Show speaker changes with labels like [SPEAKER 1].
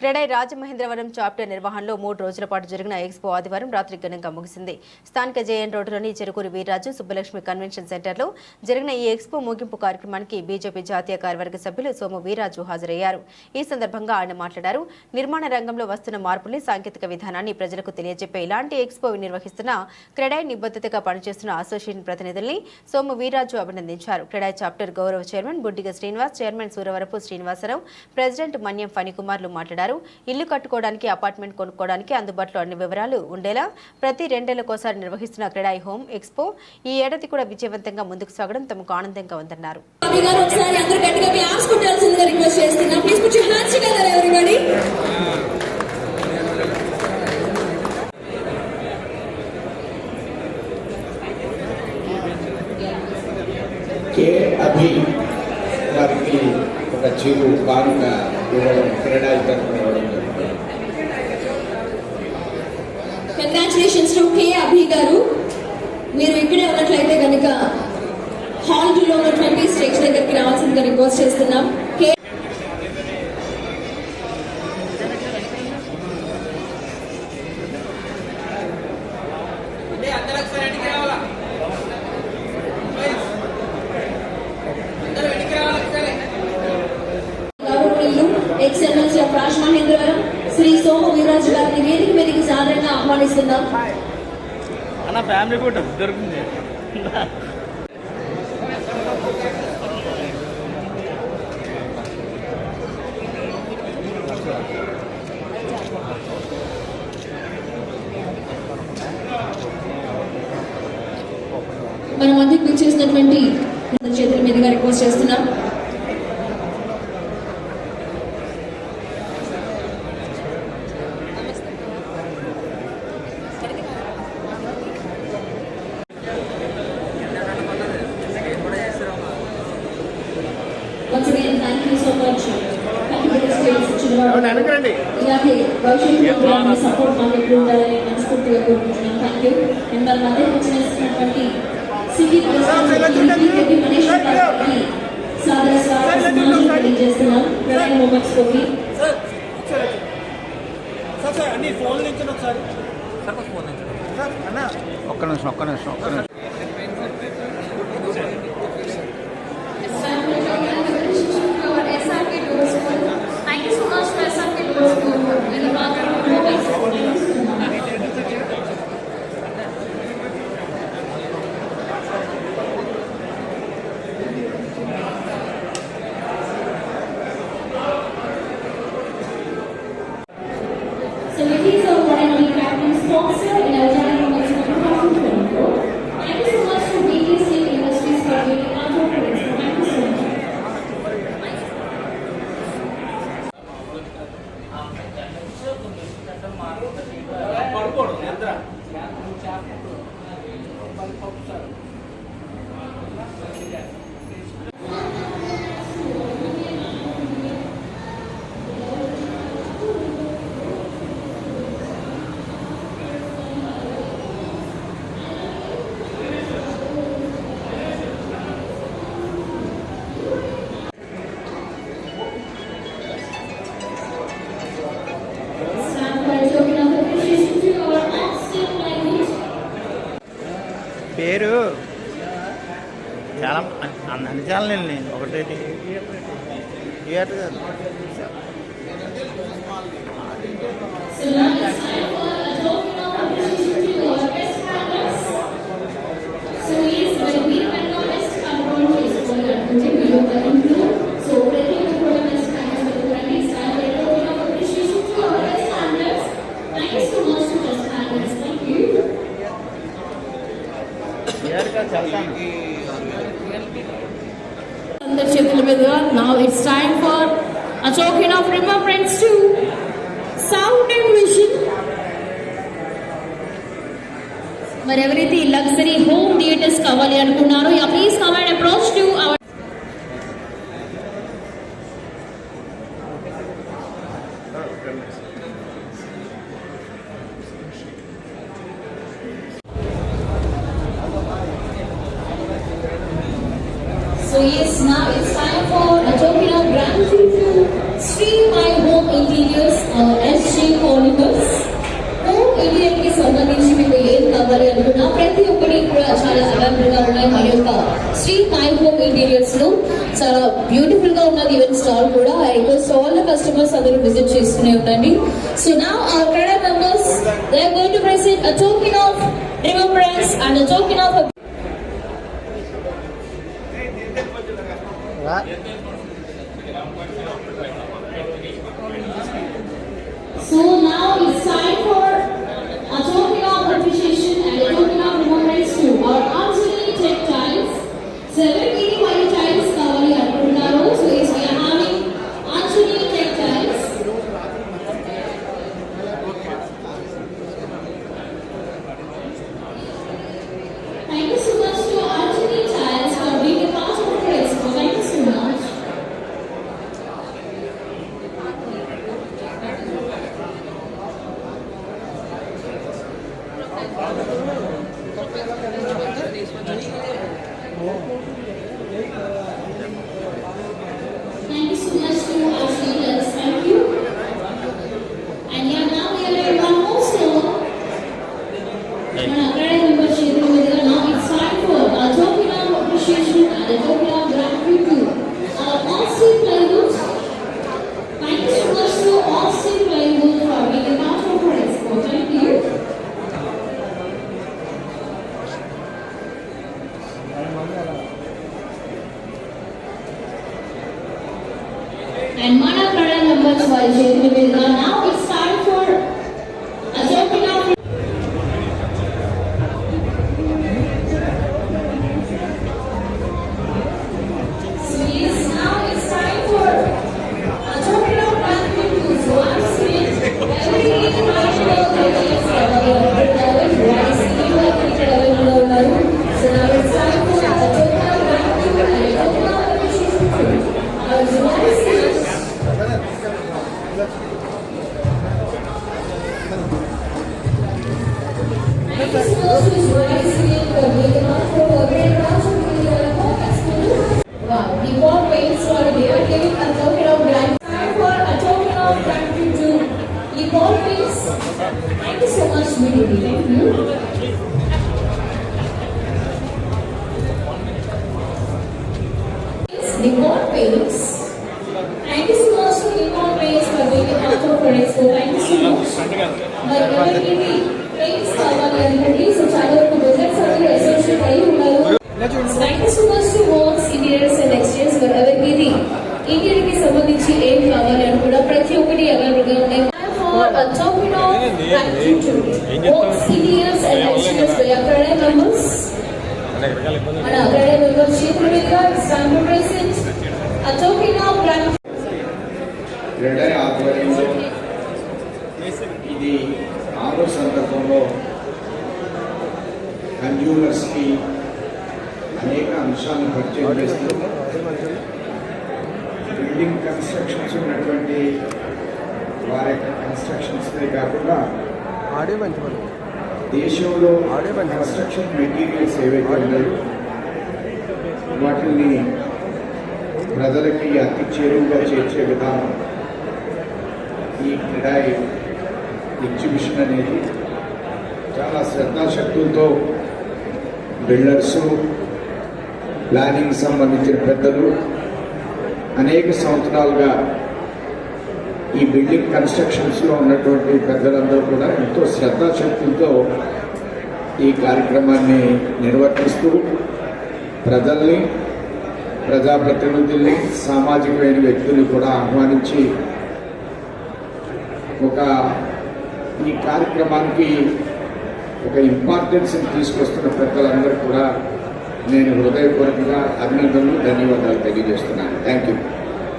[SPEAKER 1] CREDAI Rajamahendravaram chapter నిర్వహణలో మూడు రోజుల పాటు జరిగిన ఎక్స్పో ఆదివారం రాత్రి ఘనంగా ముగిసింది. స్థానిక జేఎన్ రోడ్డులోని చెరుకూరి వీర్రాజు సుబ్బలక్ష్మి కన్వెన్షన్ సెంటర్లో జరిగిన ఈ ఎక్స్పో ముగింపు కార్యక్రమానికి బీజేపీ జాతీయ కార్యవర్గ సభ్యులు సోము వీర్రాజు హాజరయ్యారు. ఈ సందర్భంగా ఆయన మాట్లాడారు. నిర్మాణ రంగంలో వస్తున్న మార్పుల్ని సాంకేతిక విధానాన్ని ప్రజలకు తెలియజెప్పే ఇలాంటి ఎక్స్పో నిర్వహిస్తున్న క్రెడై నిబద్ధతగా పనిచేస్తున్న అసోసియేషన్ ప్రతినిధుల్ని సోము వీర్రాజు అభినందించారు. క్రెడై చాప్టర్ గౌరవ chairman Buddiga Srinivas chairman Suravarapu Srinivasarao president Manyam ఫణికుమార్లు మాట్లాడారు. ఇల్లు కట్టుకోవడానికి అపార్ట్మెంట్ కొనుక్కోవడానికి అందుబాటులో అన్ని వివరాలు ఉండేలా ప్రతి రెండేళ్ళకోసారి నిర్వహిస్తున్న క్రెడాయి హోమ్ ఎక్స్పో ఈ ఏడాది కూడా విజయవంతంగా ముందుకు సాగడం తమకు ఆనందంగా ఉందన్నారు.
[SPEAKER 2] అందరూ గట్టిగా మీ
[SPEAKER 3] కే అభి
[SPEAKER 2] కంగ్రాచులేషన్స్ టు కే అభి గారు మీరు ఇక్కడే ఉన్నట్లయితే కనుక హాల్ టూలో ఉన్నటువంటి స్టేజ్ దగ్గరికి రావాల్సిందిగా రిక్వెస్ట్ చేస్తున్నాం. కే ఆఫ్ రాజ్ మహేంద్రవరం శ్రీ సోము వీర్రాజు గారిని వేదిక మీదకి సాదరంగా ఆహ్వానిస్తున్నాం.
[SPEAKER 4] అన్న ఫ్యామిలీ ఫోటో
[SPEAKER 2] మన మధ్యకు విచ్చేసినటువంటి చేతుల మీదుగా రిక్వెస్ట్ చేస్తున్నాం. ఇలాగే భవిష్యత్తులో సపోర్ట్ మాకు ఎప్పుడు ఉండాలని మనస్ఫూర్తిగా కోరుకుంటున్నాం. థ్యాంక్ యూ అండ్ మన మధ్య వచ్చినటువంటి సిటీ సాదర స్వాగత తెలియజేస్తున్నాం. ప్రధాన మూమెంట్స్ కోకి
[SPEAKER 4] అన్న ఒక్క నిమిషం ఒక్క నిమిషం ఒక్క నిమిషం
[SPEAKER 5] So
[SPEAKER 2] ladies are one of the captain sponsor in our Jaya Moments 2024. Thank you so much to BTC Industries for giving our confidence. Thank you so much.
[SPEAKER 4] పడుకోడు నిద్ర పేరు? చాలా అన్ని అన్ని ఛానల్ ఒకటి థియేటర్ గారు.
[SPEAKER 2] with. Now it's time for a token of remembrance to sound and vision. But everything luxury home theatres Kavali and Kunaro, please come and approach to our Oh, goodness. So yes, now it's time for Atopina Grand Prix to Sri My Home Interiors or S.J. Polymers. Home Interiorకి సంబంధించి మీకు ఏం కావాలి అనుకున్నా ప్రతి ఒక్కటి కూడా చాలా అవైలబుల్గా ఉన్నాయి మన యొక్క శ్రీ మై హోమ్ ఇంటీరియర్స్లో చాలా బ్యూటిఫుల్గా ఉన్నది ఈవెన్ స్టాల్ కూడా I request all the customers అందరూ విజిట్ చేస్తూనే ఉండండి సో నా అవర్ కడ members they are going to present a token of remembrance and a token of So now it's time for Nippon Paints. Thank you so much to Nippon Paints for being a part of our expo. Thank you so much. మరి ఎవరికి paints కావాలి అనుకోండి so చాలా వరకు business అందరూ associate అయి ఉన్నారు thank you so much to homes interiors and exchange for ఎవరికి ఇది ఇంటీరియర్కి సంబంధించి ఏం కావాలి అని కూడా ప్రతి ఒక్కటి అవైలబుల్గా ఉన్నాయి a token of gratitude to homes and exteriors by Akrade members మన అక్రాడే మెంబర్స్ చేతుల
[SPEAKER 3] క్రీడా ఆధ్వర్యంలో ఇది ఆరో సందర్భంలో కన్జ్యూమర్స్కి అనేక అంశాలను పరిచయం చేస్తూ బిల్డింగ్ కన్స్ట్రక్షన్స్ ఉన్నటువంటి వారి యొక్క కన్స్ట్రక్షన్స్నే కాకుండా
[SPEAKER 4] మంచి పని
[SPEAKER 3] దేశంలో
[SPEAKER 4] ఆడే.
[SPEAKER 3] కన్స్ట్రక్షన్ మెటీరియల్స్ ఏవైతే ఉన్నాయో వాటిని ప్రజలకి అతి చేరువుగా చేర్చే విధానం ఈ క్రీడా ఎగ్జిబిషన్ అనేది చాలా శ్రద్ధాశక్తులతో బిల్డర్సు ప్లానింగ్ సంబంధించిన పెద్దలు అనేక సంవత్సరాలుగా ఈ బిల్డింగ్ కన్స్ట్రక్షన్స్లో ఉన్నటువంటి పెద్దలందరూ కూడా ఎంతో శ్రద్ధాశక్తులతో ఈ కార్యక్రమాన్ని నిర్వర్తిస్తూ ప్రజల్ని ప్రజాప్రతినిధుల్ని సామాజికమైన వ్యక్తుల్ని కూడా ఆహ్వానించి ఒక ఈ కార్యక్రమానికి ఒక ఇంపార్టెన్స్ తీసుకొస్తున్న పెద్దలందరూ కూడా నేను హృదయపూర్వకంగా అభినందనలు ధన్యవాదాలు తెలియజేస్తున్నాను. Thank you